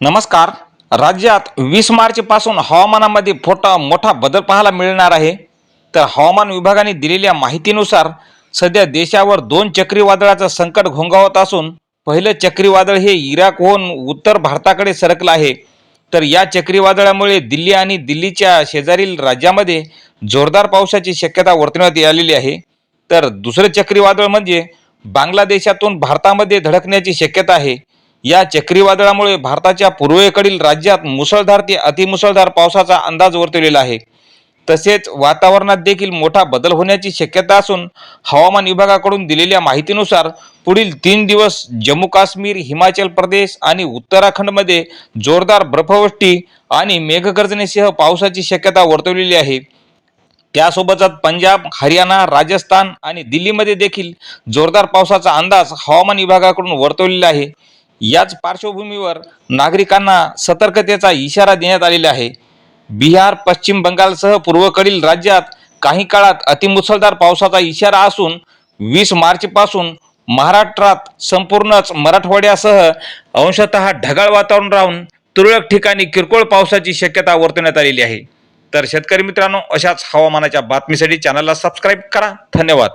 नमस्कार. राज्यात वीस मार्चपासून हवामानामध्ये फोटा मोठा बदल पाहायला मिळणार आहे. तर हवामान विभागाने दिलेल्या माहितीनुसार सध्या देशावर दोन चक्रीवादळाचं संकट घोंगावत असून पहिलं चक्रीवादळ हे इराकहून उत्तर भारताकडे सरकलं आहे. तर या चक्रीवादळामुळे दिल्ली आणि दिल्लीच्या शेजारील राज्यामध्ये जोरदार पावसाची शक्यता वर्तवण्यात आलेली आहे. तर दुसरं चक्रीवादळ म्हणजे बांगलादेशातून भारतामध्ये धडकण्याची शक्यता आहे. या चक्रीवादळामुळे भारताच्या पूर्वेकडील राज्यात मुसळधार ते अतिमुसळधार पावसाचा अंदाज वर्तवलेला आहे. तसेच वातावरणात देखील मोठा बदल होण्याची शक्यता असून हवामान विभागाकडून दिलेल्या माहितीनुसार पुढील तीन दिवस जम्मू काश्मीर हिमाचल प्रदेश आणि उत्तराखंडमध्ये जोरदार बर्फवृष्टी आणि मेघगर्जनेसह पावसाची शक्यता वर्तवलेली आहे. त्यासोबतच पंजाब हरियाणा राजस्थान आणि दिल्लीमध्ये देखील जोरदार पावसाचा अंदाज हवामान विभागाकडून वर्तवलेला आहे. याच पार्श्वभूमीवर नागरिकांना सतर्कतेचा इशारा देण्यात आलेला आहे. बिहार पश्चिम बंगालसह पूर्वेकडील राज्यात काही काळात अतिमुसळधार पावसाचा इशारा असून वीस मार्चपासून महाराष्ट्रात संपूर्णच मराठवाड्यासह अंशतः ढगाळ वातावरण राहून तुरळक ठिकाणी किरकोळ पावसाची शक्यता वर्तवण्यात आलेली आहे. तर शेतकरी मित्रांनो अशाच हवामानाच्या बातमीसाठी चॅनलला सबस्क्राईब करा. धन्यवाद.